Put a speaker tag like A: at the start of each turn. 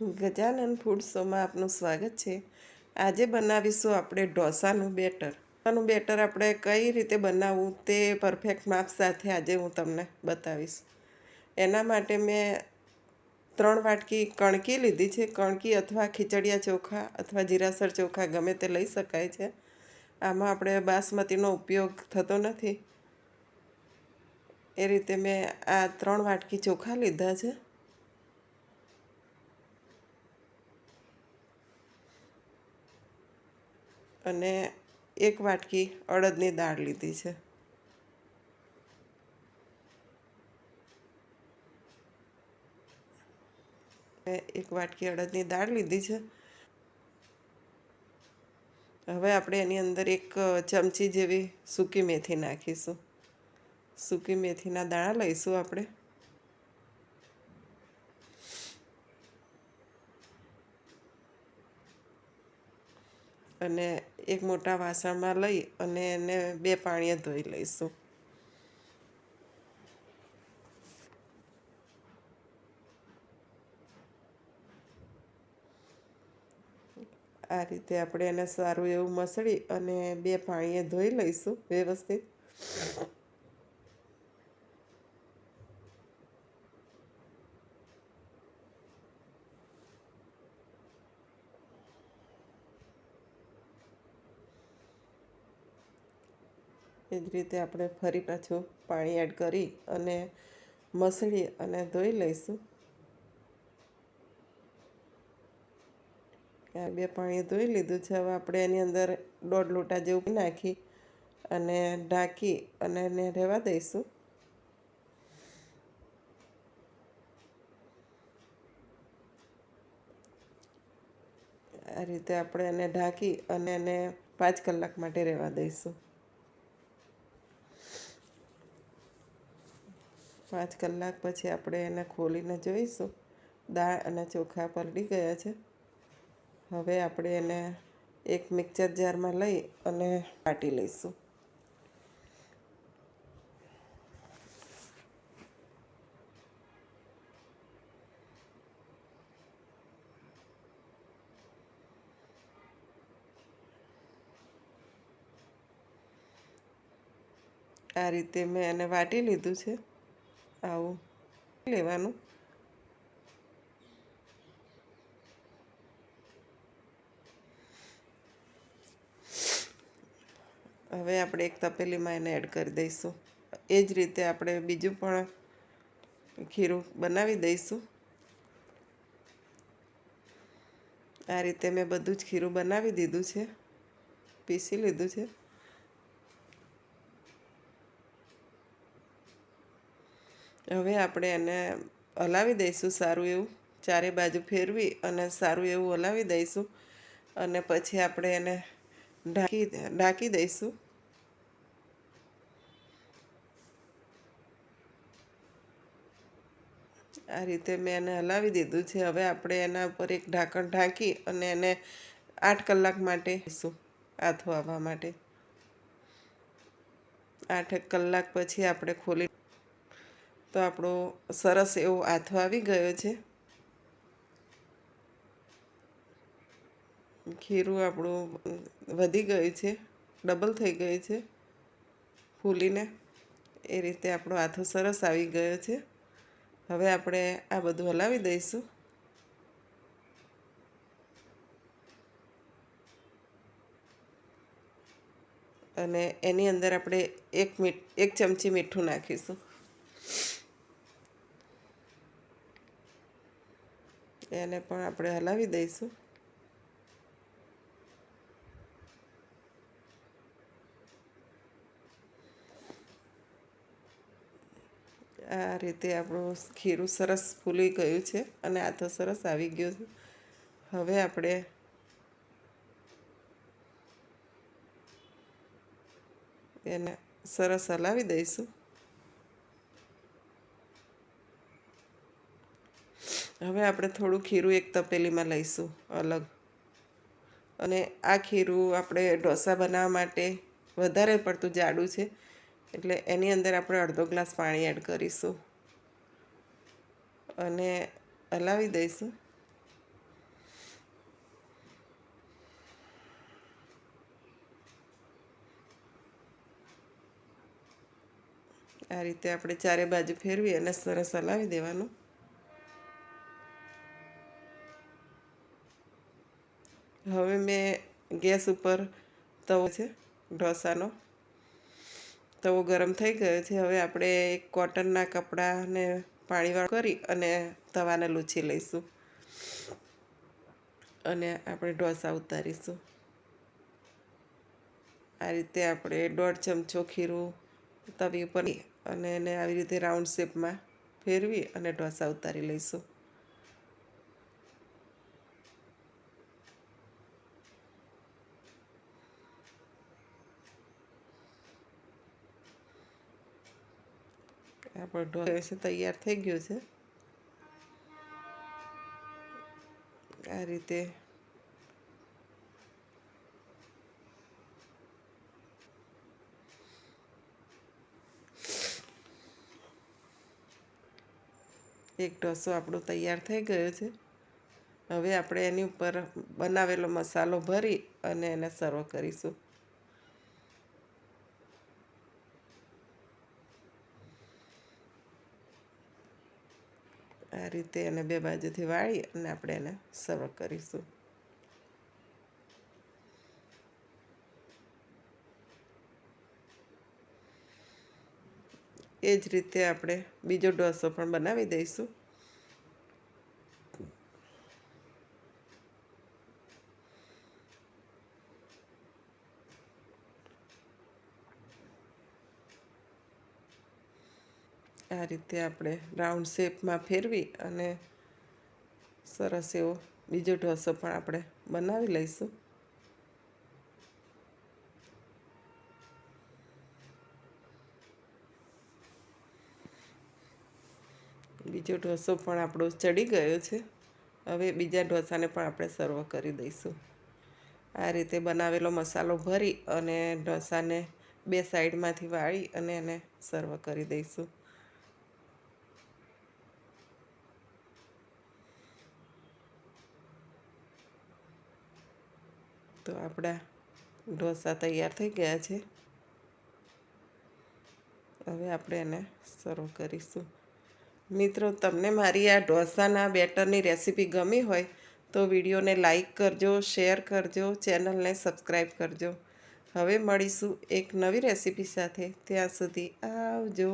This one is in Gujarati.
A: ગજાનન ફૂડ શોમાં આપનું સ્વાગત છે. આજે બનાવીશું આપણે ઢોસાનું બેટર. ઢોસાનું બેટર આપણે કઈ રીતે બનાવવું તે પરફેક્ટ માપ સાથે આજે હું તમને બતાવીશ. એના માટે મેં ત્રણ વાટકી કણકી લીધી છે. કણકી અથવા ખીચડિયા ચોખા અથવા જીરાસર ચોખા ગમે તે લઈ શકાય છે. આમાં આપણે બાસમતીનો ઉપયોગ થતો નથી. એ રીતે મેં આ ત્રણ વાટકી ચોખા લીધા છે. અને એક વાટકી અડદની દાળ લીધી છે. એક વાટકી અડદની દાળ લીધી છે. હવે આપણે એની અંદર એક ચમચી જેવી સૂકી મેથી નાખીશું. સૂકી મેથીના દાણા લઈશું આપણે. અને એક મોટા વાસણમાં લઈ અને એને બે પાણીએ ધોઈ લઈશું. આ રીતે આપણે એને સારું એવું મસળી અને બે પાણીએ ધોઈ લઈશું વ્યવસ્થિત. એ જ રીતે આપણે ફરી પાછું પાણી એડ કરી અને મસળી અને ધોઈ લઈશું. આ બે પાણી ધોઈ લીધું છે. હવે આપણે એની અંદર દોઢ લોટા જેવું નાખી અને ઢાંકી અને એને રહેવા દઈશું. આ રીતે આપણે એને ઢાંકી અને એને પાંચ કલાક માટે રહેવા દઈશું. પાંચ કલાક પછી આપણે એને ખોલીને જોઈશું. દાળ અને ચોખા પલળી ગયા છે. હવે આપણે એને એક મિક્સર જારમાં લઈ અને વાટી લઈશું. આ રીતે મેં એને વાટી લીધું છે. આવું લેવાનું હવે આપણે એક તપેલીમાં એને એડ કરી દઈશું. એ જ રીતે આપણે બીજું પણ ખીરું બનાવી દઈશું. આ રીતે મેં બધું જ ખીરું બનાવી દીધું છે. પીસી લીધું છે. હવે આપણે એને હલાવી દઈશું સારું એવું, ચારે બાજુ ફેરવી અને સારું એવું હલાવી દઈશું. અને પછી આપણે એને ઢાંકી ઢાંકી દઈશું. આ રીતે મેં એને હલાવી દીધું છે. હવે આપણે એના ઉપર એક ઢાંકણ ઢાંકી અને એને આઠ કલાક માટે શું આથો આવવા માટે. આઠ કલાક પછી આપણે ખોલી તો આપણો સરસ એવો આથો આવી ગયો છે. ખીરું આપણું વધી ગયું છે, ડબલ થઈ ગયું છે. ફૂલીને એ રીતે આપણો આથો સરસ આવી ગયો છે. હવે આપણે આ બધું હલાવી દઈશું. અને એની અંદર આપણે એક મીઠ, એક ચમચી મીઠું નાખીશું. એને પણ આપણે હલાવી દઈશું. આ રીતે આપણું ખીરું સરસ ફૂલી ગયું છે અને આ તો સરસ આવી ગયું છે. હવે આપણે એને સરસ હલાવી દઈશું. હવે આપણે થોડું ખીરું એક તપેલીમાં લઈશું, અલગ. અને આ ખીરું આપણે ઢોસા બનાવવા માટે વધારે પડતું જાડું છે, એટલે એની અંદર આપણે અડધો ગ્લાસ પાણી એડ કરીશું. અને હલાવી દઈશું. આ રીતે આપણે ચારે બાજુ ફેરવી અને સરસ હલાવી દેવાનું. હવે મેં ગેસ ઉપર તવો છે, ઢોસાનો. તવો ગરમ થઈ ગયો છે. હવે આપણે એક કોટનના કપડાને પાણીવાળું કરી અને તવાને લૂછી લઈશું. અને આપણે ઢોસા ઉતારીશું. આ રીતે આપણે દોઢ ચમચો ખીરું તવી ઉપર અને એને આવી રીતે રાઉન્ડ શેપમાં ફેરવી અને ઢોસા ઉતારી લઈશું. આપણો છે, તૈયાર થઈ ગયો છે. આ રીતે એક ઢોસો આપણો તૈયાર થઈ ગયો છે. હવે આપણે એની ઉપર બનાવેલો મસાલો ભરી અને એને સર્વ કરીશું. આ રીતે એને બે બાજુથી વાળી અને આપણે એને સર્વ કરીશું. એ જ રીતે આપણે બીજો ડોસો પણ બનાવી દઈશું. આ રીતે આપણે રાઉન્ડ શેપમાં ફેરવી અને સરસ એવો બીજો ઢોસો પણ આપણે બનાવી લઈશું. બીજો ઢોસો પણ આપણો ચડી ગયો છે. હવે બીજા ઢોસાને પણ આપણે સર્વ કરી દઈશું. આ રીતે બનાવેલો મસાલો ભરી અને ઢોસાને બે સાઈડમાંથી વાળી અને એને સર્વ કરી દઈશું. તો આપણા ઢોસા તૈયાર થઈ ગયા છે. હવે આપણે એને સર્વ કરીશું. મિત્રો, તમને મારી આ ઢોસાના બેટરની રેસીપી ગમી હોય તો વિડીયોને લાઈક કરજો, શેર કરજો, ચેનલને સબસ્ક્રાઈબ કરજો. હવે મળીશું એક નવી રેસીપી સાથે. ત્યાં સુધી આવજો.